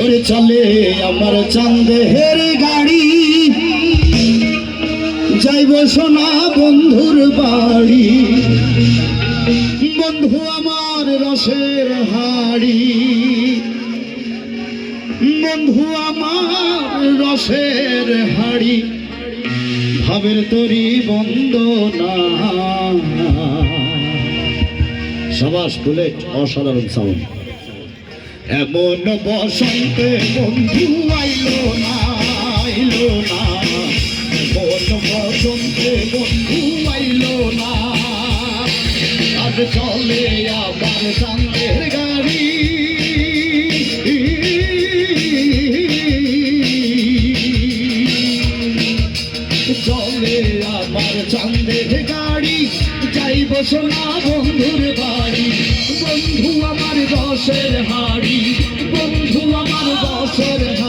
ওরে চলে আমার চান্দের গাড়ি। যাইব সোনা বন্ধুর বাড়ি। বন্ধু আমার রসের হাড়ি। বন্ধু আমার রসের হাড়ি, ভাবের তরি বন্ধ না সবাস, বুলেট, অসাধারণ সাউন্ড এমন বসন্তে বন্ধু আইলো না আইলো না। এমন বসন্তে বন্ধু আইলো না। আজ চলে আবার চাঁদের গাড়ি। আমার চাঁদের গাড়ি, যাইব সোনা বন্ধুর বাড়ি। বন্ধু আমার দশের হাড়ি, বন্ধু আমার দশের হাড়ি।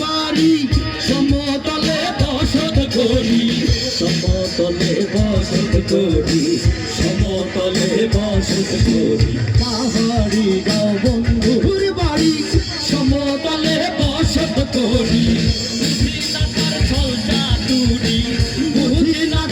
বাড়ি সমতলে বসত করি। সমতলে বসত করি সমতলে বসত করি। পাহাড়ি গাঁও বন্ধুর বাড়ি সমতলে বসত করি। বুঝি না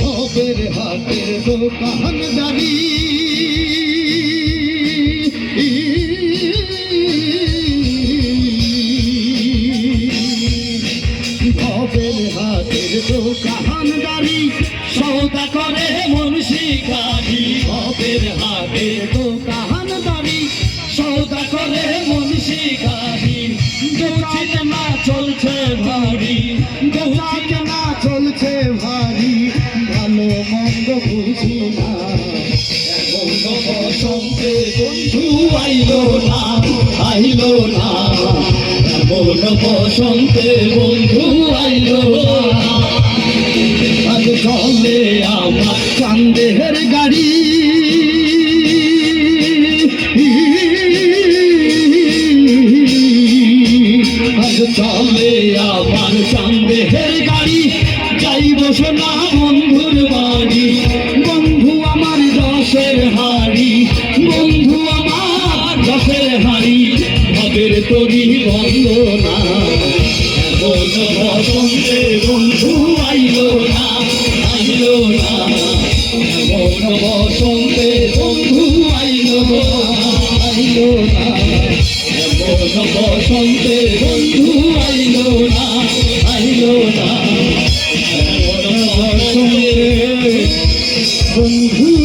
ভবের হাটের দোকানদারি ভবের হাটের দোকানদারি সৌদা করে মুন্সি গাড়ি। ভবের হাটের দোকানদারি দোকান না চলছে ভারী। দোকান না চলছে ভারী। ভালো মন্দ বুঝি না। বসন্তে বন্ধু আইলো না আইলো না এমন বসন্তে বন্ধু আইলো না আজ চলে আমার চান্দের গাড়ি। চলে আমার চান্দের গাড়ি। যাইব সোনা বন্ধুর বাড়ি। বন্ধু আমার দশের হাড়ি। বন্ধু আমার দশের হাড়ি। ভাবের তরি বন্ধ না বসন্তে বন্ধু আইলো না আইলো না। বসন্তে বন্ধু আইলো না আইলো না। বসন্তে বন্ধু আইলো না আইলো না বন্ধু